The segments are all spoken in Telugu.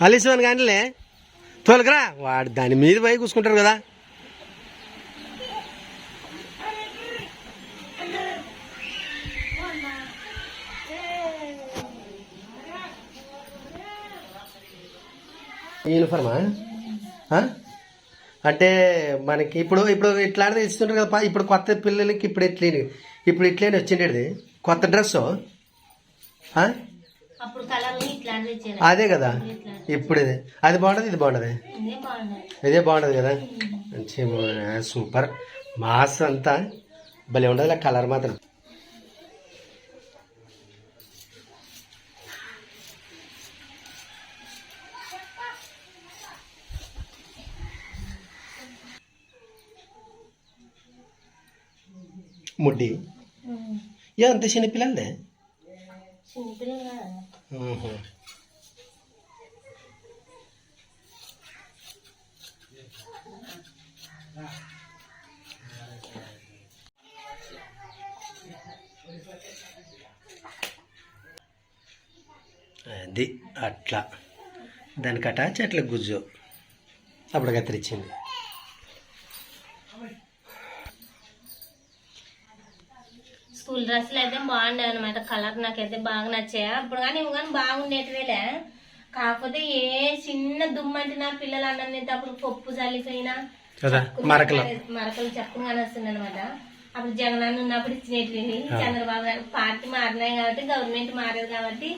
అలిసేవని కానీలే. తోలకరా. వాడు దాని మీద పోయి కూసుకుంటారు కదా. యూనిఫార్మా? అంటే మనకి ఇప్పుడు ఇప్పుడు ఇట్లాంటిది ఇస్తుంటారు కదా ఇప్పుడు కొత్త పిల్లలకి ఇప్పుడు ఇట్లేని ఇప్పుడు ఇట్లేని వచ్చిండేది కొత్త డ్రెస్ అదే కదా. ఇప్పుడు ఇది అది బాగుంటుంది ఇది బాగుంటుంది? ఇదే బాగుంటుంది. కదా? మంచి సూపర్. మాస్ అంతా భలే ఉండదు కలర్ మాత్రం. ముడ్డి. ఏ అంత చిన్నపిల్లలు అది అట్లా. దానికి అటాచ్ అట్లా గుజ్జు. అప్పుడు కత్తిరించింది స్కూల్ డ్రెస్సులు అయితే బాగుండే అనమాట కలర్ నాకైతే బాగా నచ్చాయి. అప్పుడు కానీ ఇవి కానీ బాగుండేటివేలే. కాకపోతే ఏ చిన్న దుమ్మంటి నా పిల్లలు అన్నం తింటప్పుడు పప్పు చల్లిపోయినా కదా మరకలు. మరకలు చక్కగా వస్తుంది అనమాట అప్పుడు జగనన్న ఉన్నప్పుడు ఇచ్చినట్టు చంద్రబాబు గారు పార్టీ మారినాయి కాబట్టి గవర్నమెంట్ మారేది కాబట్టి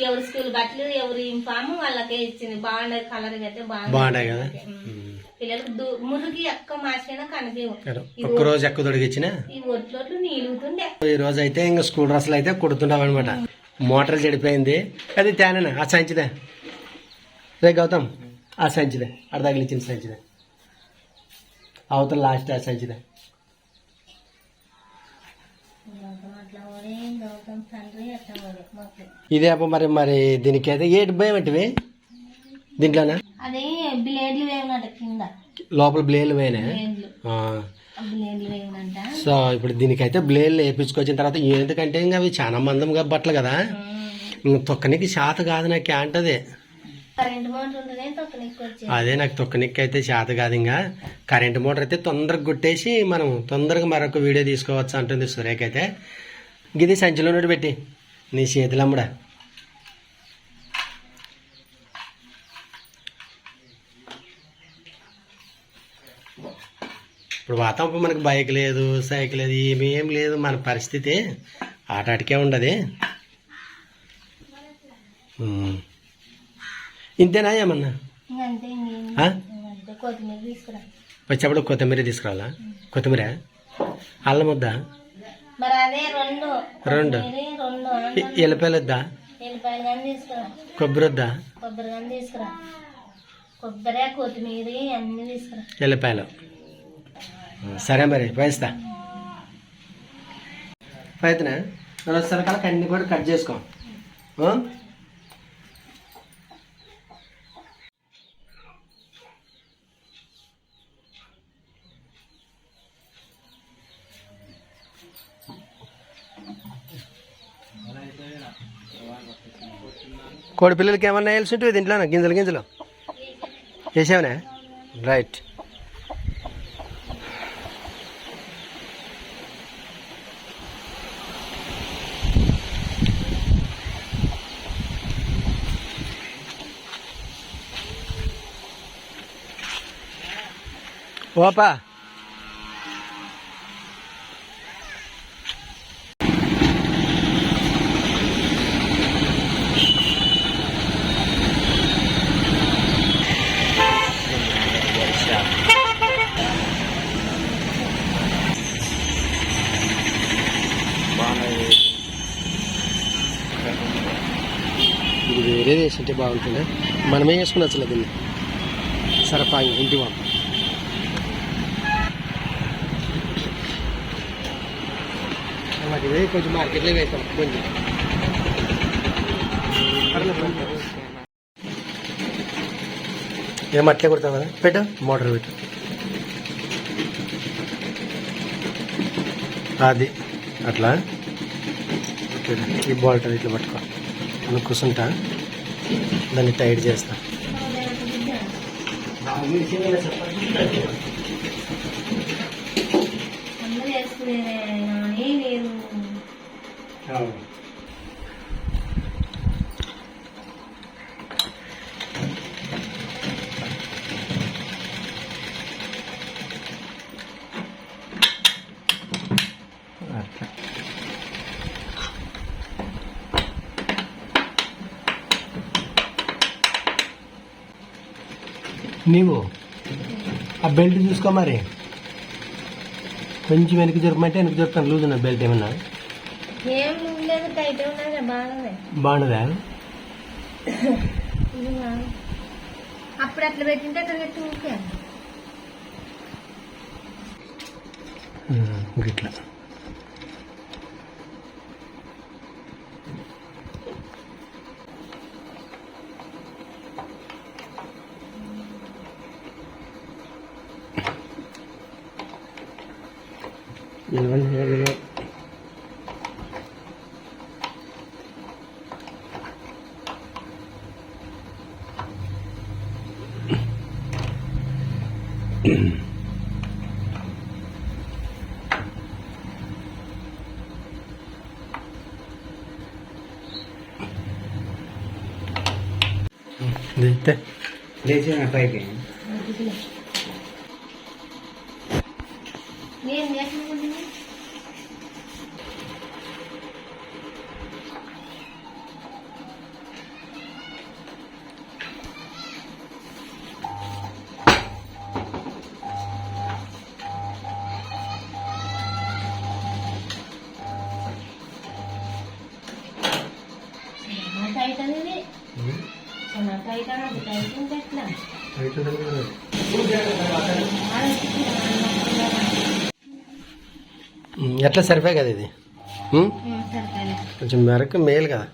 ఎవరి స్కూల్ బట్టలు ఎవరి యూనిఫామ్ వాళ్ళకే ఇచ్చింది. బాగుండేది కలర్ అయితే బాగా బాగుంటాయి కదా? పిల్లలకు దు- మురికి ఎక్కువ మార్చినా కనిపించవు రోజు ఎక్కువ తొడిగిచ్చిన? ఈ ఒట్లోట్లు నీలుగుతుండే. ఈ రోజు అయితే ఇంకా స్కూల్ డ్రెస్సులు అయితే కుడుతున్నాం అనమాట మోటార్ చెడిపోయింది. అది తేనెనా ఆ సంచిదే. రే గౌతమ్ ఆ సంచిదే. అక్కడ తగిలిచ్చిన సంచిదే. అవతల లాస్ట్ ఆ సంచిదే. అట్లా పోనీ గౌతమ్ తండ్రి అట్లా పోనీ మొత్తం ఇదే అప్ప మరి మరి దీనికి అయితే ఏటి భయం అంటే దీంట్లోనా? అది బ్లేడ్లు కింద. లోపల బ్లేడ్లు వేయనంట. సో ఇప్పుడు దీనికైతే బ్లేడ్లు వేపించుకొచ్చిన తర్వాత ఎందుకంటే ఇంకా అవి చాలా మందంగా బట్టలు కదా? తొక్కనికి శాత కాదు నాకు అంటది అదే. నాకు తొక్కనికి అయితే చేత కాదు ఇంకా. కరెంట్ మోటార్ అయితే తొందరగా కొట్టేసి మనం తొందరగా మరొక వీడియో తీసుకోవచ్చు అంటుంది సురేఖ అయితే. గిది సంచిలో నుండి పెట్టి. నీ చేతులు అమ్ముడా ఇప్పుడు వాతావరణం మనకు బైక్ లేదు సైకిల్ లేదు ఏమీ ఏం లేదు. మన పరిస్థితి ఆటాటికే ఉండదు. ఇంతేనా ఏమన్నా? వచ్చేప్పుడు కొత్తిమీర తీసుకురావాలా? కొత్తిమీర? అల్లం వద్దా? మరి అదే రెండు. రెండు. వద్దా ఎల్లిపాయలు కానీ తీసుకురా కొబ్బరి వద్దా కొబ్బరి కానీ తీసుకురా. కొబ్బరి కొత్తిమీర అన్ని తీసుకురా. ఎల్లిపాయలు సరే మరి పోయిస్తా పోయితేనే రెండు సరకాలకు అన్ని కూడా కట్ చేసుకో. కోడి పిల్లలకి ఏమన్నా వేయాల్సి ఉంటుంది దీంట్లో గింజలు గింజలు? వేసావునా రైట్ ఓపా ఇది వేరే బాగుంటుంది మనమే వేసుకునొచ్చులే దీన్ని. సరఫా ఇంటి వాళ్ళు ఇదే కొంచెం మార్కెట్లో వేస్తాం. కొంచెం ఏం అట్లే కొడతాం కదా? పెట్టు. మోటార్ పెట్టు. అది. అట్లా. ఈ బాల్టర్ ఇట్లా పట్టుకో. అలా కూర్చుంటా. దాన్ని టైట్ చేస్తా. అందరూ వేసుకునే నీవు ఆ బెల్ట్ చూసుకో మరి. కొంచెం వెనక్కి జరపమంటే వెనక్కి జరుపుతాను. లూజ్ ఉన్న బెల్ట్ ఏమన్నా? బాగుండదా. అప్పుడు అట్లా పెట్టింటే అట్లా పెట్టి ఊరికే. Dite. Dite na pay kayo. Ngayon, ngayon mo din. ఎట్లా సరిపోయి కదా ఇది? కొంచెం మెరకు మేలు కదా.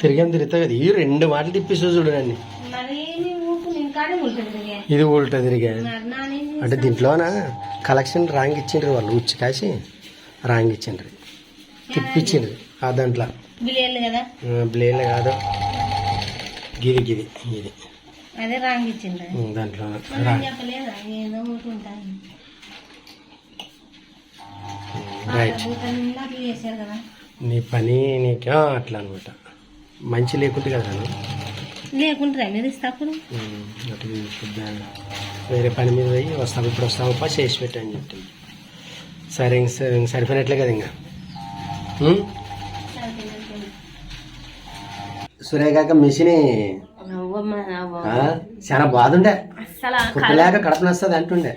తిరిగాం వేసి తిరుగుతావు కదా? ఈ రెండు మాటలు తిప్పిస్తూ చూడండి ఇది ఉల్టా తిరిగా. అంటే దీంట్లోన? కలెక్షన్ రాంగ్ ఇచ్చిండ్రు వాళ్ళు ఉచ్చి కాసి రాంగ్ ఇచ్చిండ్రు. తిప్పించిండ్రు ఆ దాంట్లో. బిలియన్లు కదా? గిది గిది ఇది అదే రాంగ్ ఇచ్చిండ్రు ఉం, దాంట్లో రైట్. నీ పని నీకు అట్లా అనమాట మంచి లేకుంటే కదా లేకుంటారా మీరు ఇస్తాప్పుడు వేరే పని మీద పోయి వస్తాము ఇప్పుడు వస్తామప్ప చేసి పెట్టని చెప్తుంది సరే సరే ఇంక సరిపోయినట్లే కదా ఇంకా. ఉం? సురేఖ మిషన్. చాలా బాగుండే అసలు కుట్టలేక కడప నస్తుంది అంటుండే.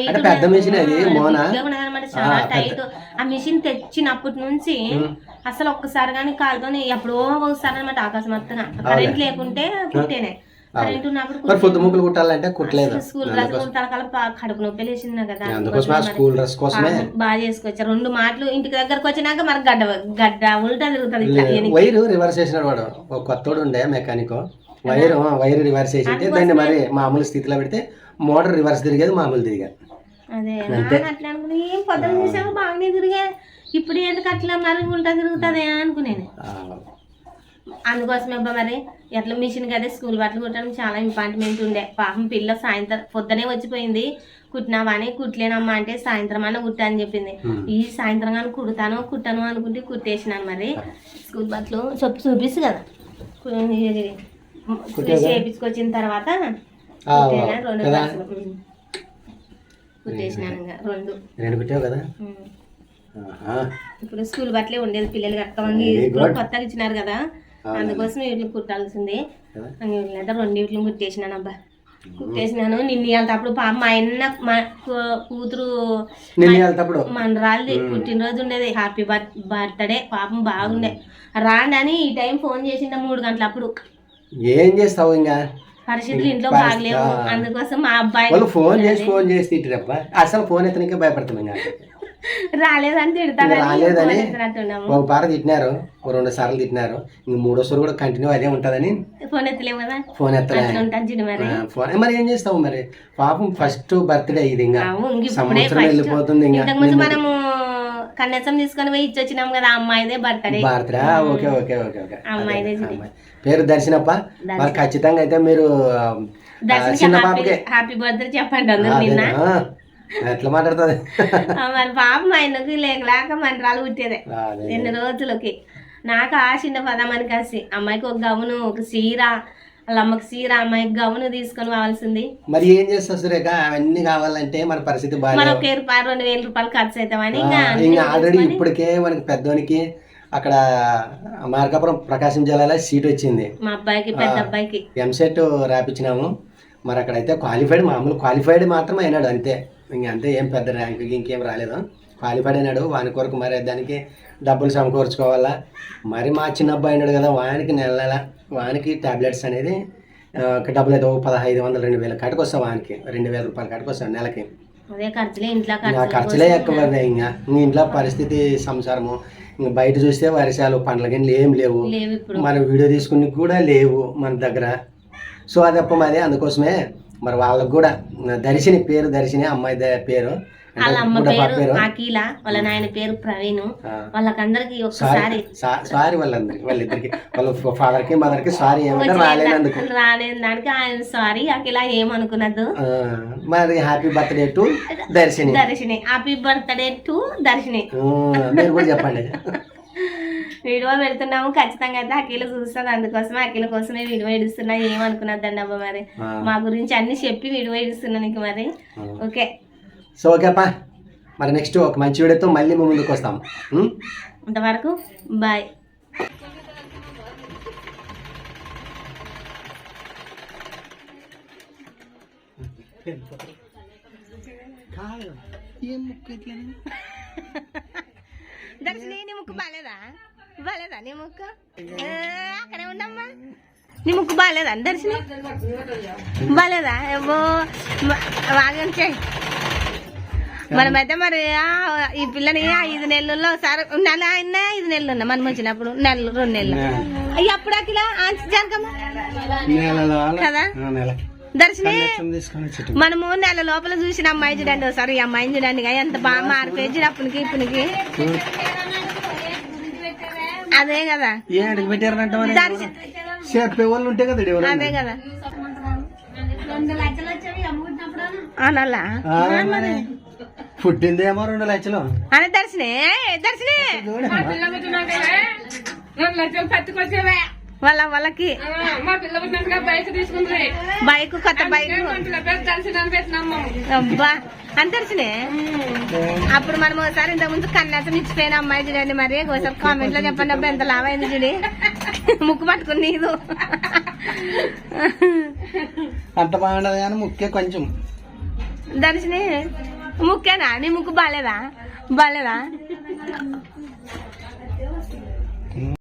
అంటే పెద్ద మిషన్ అది మోన? ఆ, టైట్ ఆ మిషన్ తెచ్చినప్పటి నుంచి అసలు ఒక్కసారి కానీ కాలుతో ఎప్పుడో ఒకసారి అనమాట అకస్మాత్తుగా కరెంట్ లేకుంటే కుట్టేనే. కరెంట్ మరి పొద్దు ముగ్గులు కుట్టాలంటే కుట్టలేదు? స్కూల్ డ్రెస్ తలకాల కడుపు నొప్పి లేచింది కదా అందుకోసం స్కూల్ డ్రెస్ కోసమే బాగా చేసుకోవచ్చు రెండు మాటలు ఇంటికి దగ్గరకు వచ్చినాక మనకు గడ్డ గడ్డ ఉల్టా తిరుగుతుంది. వైరు రివర్స్ చేసినాడు వాడు. ఒక కొత్తోడు ఉండే మెకానిక్. వైరు వైరు రివర్స్ చేసింటే దాన్ని మరి మామూలు స్థితిలో పెడితే మోటార్ రివర్స్ తిరిగేది మామూలు తిరిగేది. అదే అట్లా అనుకుని ఏం పొద్దున చూసాక బాగానే తిరిగా. ఇప్పుడు ఎందుకు అట్లా మరి ఉల్టా తిరుగుతుంది అనుకునేది. అందుకోసమే అబ్బా మరి ఎట్లా మిషన్ కదా స్కూల్ బట్టలు కుట్టడం చాలా ఇంపార్టెంట్ ఉండే. పాపం పిల్ల సాయంత్రం పొద్దునే వచ్చిపోయింది. కుట్టినావా అని కుట్టలేనమ్మా అంటే సాయంత్రం అన్న కుట్టా అని చెప్పింది. ఈ సాయంత్రం కానీ కుడతాను కుట్టాను అనుకుంటే కుట్టేసినాను మరి. స్కూల్ బట్టలు చెప్పు చూపిస్తు కదా. చేపించుకొచ్చిన తర్వాత కుట్టేనా? రెండు. కుట్టేసినాను రెండు. కదా. ఇప్పుడు స్కూల్ బట్టలే ఉండేది పిల్లలు కట్టమని. కొత్తగా ఇచ్చినారు కదా. అందుకోసం వీటిని కుట్టాల్సింది? వీళ్ళంతా రెండు వీటిని కుట్టేసినాను అబ్బా. కుట్టేసినాను. నిన్న ఇవాళప్పుడు పాప మా అన్న మా కూతురు వెళ్తప్పుడు మనరాలది. పుట్టినరోజు ఉండేది. హ్యాపీ బర్త్ బర్త్డే పాపం బాగుండే. రాండి అని ఈ టైం ఫోన్ చేసిండ మూడు గంటల అప్పుడు ఏం చేస్తావు ఇంకా పరిస్థితులు ఇంట్లో బాగలేవు. అందుకోసం మా అబ్బాయి ఫోన్ చేసి ఫోన్ చేసి అసలు ఫోన్ ఎత్తనికే భయపడతాం ఇంకా. రాలేదని రాలేదని. ఒక పార తిట్టినారు. ఓ రెండు సార్లు తిట్టినారు. ఇంక మూడోసారి కూడా కంటిన్యూ అదే ఉంటుందని ఫోన్ ఎత్తలేము కదా ఫోన్ ఎత్తలే ఫోన్ మరి ఏం చేస్తావు మరి? పాపం ఫస్ట్ బర్త్డే ఇది ఇంకా. సంవత్సరం. వెళ్ళిపోతుంది ఇంకా. మనము కన్యాసం తీసుకొని పోయి ఇచ్చి వచ్చినాం కదా అమ్మాయిదే బర్త్డే. భారత్రా ఓకే ఓకే ఓకే ఓకే. అమ్మాయిదే. పేరు దర్శనప్ప? మరి ఖచ్చితంగా అయితే మీరు చిన్న హ్యాపీ బర్త్డే చెప్పండి అందరు నిన్న? ఎట్లా మాట్లాడుతుంది? ఆ, మరి పాపం ఆయనకు లేకలేక మంత్రాలు పుట్టేదే. రెండు రోజులకి. నాకు ఆ చిన్న పదమని కాసి అమ్మాయికి ఒక గవును ఒక చీర వాళ్ళ అమ్మకి చీర అమ్మాయికి గవును తీసుకొని పోవాల్సింది మరి ఏం చేస్తావు సురేఖ? అవన్నీ కావాలంటే మన పరిస్థితి బాగా ఒక రూపాయలు రెండు వేల రూపాయలు ఖర్చు అవుతామని ఇంకా ఆల్రెడీ ఇప్పటికే మనకి పెద్దోనికి అక్కడ మార్కాపురం ప్రకాశం జిల్లాలో సీట్ వచ్చింది. మా అబ్బాయికి పెద్ద అబ్బాయికి. ఎంసెట్ రాపించినాము మరి అక్కడైతే క్వాలిఫైడ్ మామూలు క్వాలిఫైడ్ మాత్రం అయినాడు అంతే. ఇంక అంతే ఏం పెద్ద ర్యాంక్ ఇంకేం రాలేదు. క్వాలిఫైడ్ అయినాడు వాని కొరకు మరి దానికి డబ్బులు సమకూర్చుకోవాలా? మరి మా చిన్న అబ్బాయి అయినాడు కదా వానికి నెల నెల వానికి టాబ్లెట్స్ అనేది డబ్బులు అయితే పదహైదు వందలు రెండు వేల వస్తాం వానికి. రెండు వేల రూపాయలు కట్టుకు వస్తాం నెలకి ఖర్చులే ఎక్కువ ఇంకా. ఇంట్లో పరిస్థితి సంసారము ఇంకా బయట చూస్తే వర్షాలు పండ్ల గిన్నెలు ఏం లేవు. మన వీడియో తీసుకుని కూడా లేవు మన దగ్గర. సో అది అప్ప మాది అందుకోసమే మరి వాళ్ళకు కూడా దర్శిని పేరు దర్శిని అమ్మాయి పేరు వాళ్ళ అమ్మ పేరు అఖిల వాళ్ళ నాయన పేరు ప్రవీణ్. వాళ్ళకందరికి సారీ ఒక్కసారి. సా- సారీ వాళ్ళందరికి వాళ్ళిద్దరికి వాళ్ళ ఫాదర్కి మదర్కి సారీ ఏమంటే రాలేనందుకు. రాలేని దానికి ఆయన సారీ అఖిల ఏమనుకున్నదు. మరి happy birthday to Darshini. Darshini. Happy birthday to Darshini. మీరు కూడా చెప్పండి. వీడియో పెడుతున్నాము. ఖచ్చితంగా అయితే అఖిల చూస్తుంది. అందుకోసమే అఖిల కోసమే వీడియో ఇడుస్తున్నా ఏమనుకున్నదండి అబ్బా మరి. మా గురించి అన్ని చెప్పి వీడియో ఇడుస్తున్నా నీకు మరి. ఓకే. సో ఓకేపా మరి నెక్స్ట్ ఒక మంచి వీడియోతో మళ్ళీ మీ ముందుకు వస్తాం. ఉం? అంతవరకు బాయ్. దర్శని నీ ముక్కు బాగాలేదా బాగాలేదా నీ ముక్కు? అక్కడే ఉండమ్మా నీ ముక్కు బాగాలేదా దర్శని బాగాలేదా ఏమో వాగని చేయి మనమైతే మరి ఆ, ఈ పిల్లని ఐదు నెలల్లో ఒకసారి నెల అయినా ఐదు నెలలు ఉన్నా మనం వచ్చినప్పుడు నెలలు రెండు నెలలు. అయ్యి అప్పుడు జరగమ్మ. కదా? దర్శని? మనము నెల లోపల చూసిన అమ్మాయి చూడండి ఒకసారి ఈ అమ్మాయిని చూడండి ఎంత బాగా మారిపోయి చూడు అప్పటికి ఇప్పటికి. అదే కదా. ఏంటికి పెట్టారంట మరి? చెప్పే వాళ్ళు ఉంటే కదా ఎవరు అదే కదా. అనలా పుట్టిందేమో రెండు లక్షలు. అనే దర్శనే దర్శనే. పిల్ల పుట్టినాక బైక్ తీసుకుంది. బైక్ కొత్త బైక్. అబ్బా అని అప్పుడు మనం ఒకసారి ఇంతకు ముందు కన్యాసం ఇచ్చిపోయిన అమ్మాయి చూడండి మరి ఒకసారి కామెంట్లో చెప్పండి అబ్బా ఎంత లాభ అయింది చూడి. ముక్కు పట్టుకుని నీదు. అంత బాగుండదు కానీ ముఖ్య కొంచెం. దర్శని ముక్కేనా? నీ ముక్కు బాలేదా బాలేదా